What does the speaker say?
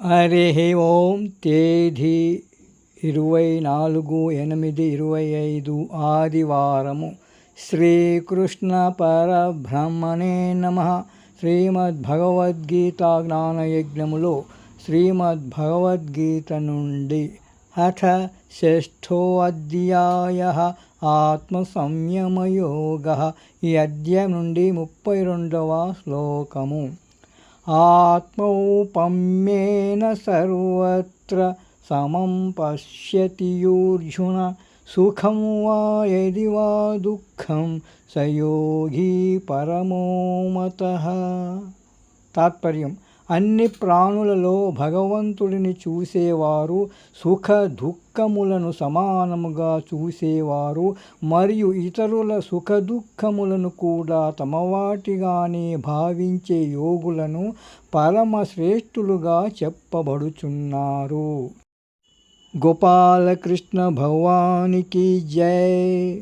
హరి ఓం తేదీ ఇరవై నాలుగు ఎనిమిది ఇరవై ఐదు ఆదివారము. శ్రీకృష్ణ పరబ్రహ్మణే నమ. శ్రీమద్భగవద్గీత జ్ఞానయజ్ఞములో శ్రీమద్భగవద్గీత నుండి అథ షష్ఠో అధ్యాయ ఆత్మసంయమయోగ ఈ అధ్యాయం నుండి ముప్పై రెండవ శ్లోకము. आत्मौपम्येन सर्वत्र समं पश्यति ओर्जुन सुखं वा यदि वा दुःखं स योगी परमो मतः। तात्पर्यं అన్ని ప్రాణులలో భగవంతుడిని చూసేవారు సుఖ దుఃఖములను సమానముగా చూసేవారు మరియు ఇతరుల సుఖ దుఃఖములను కూడా తమవాటిగానే భావించే యోగులను పరమశ్రేష్ఠులుగా చెప్పబడుచున్నారు. గోపాలకృష్ణ భగవానికి జై.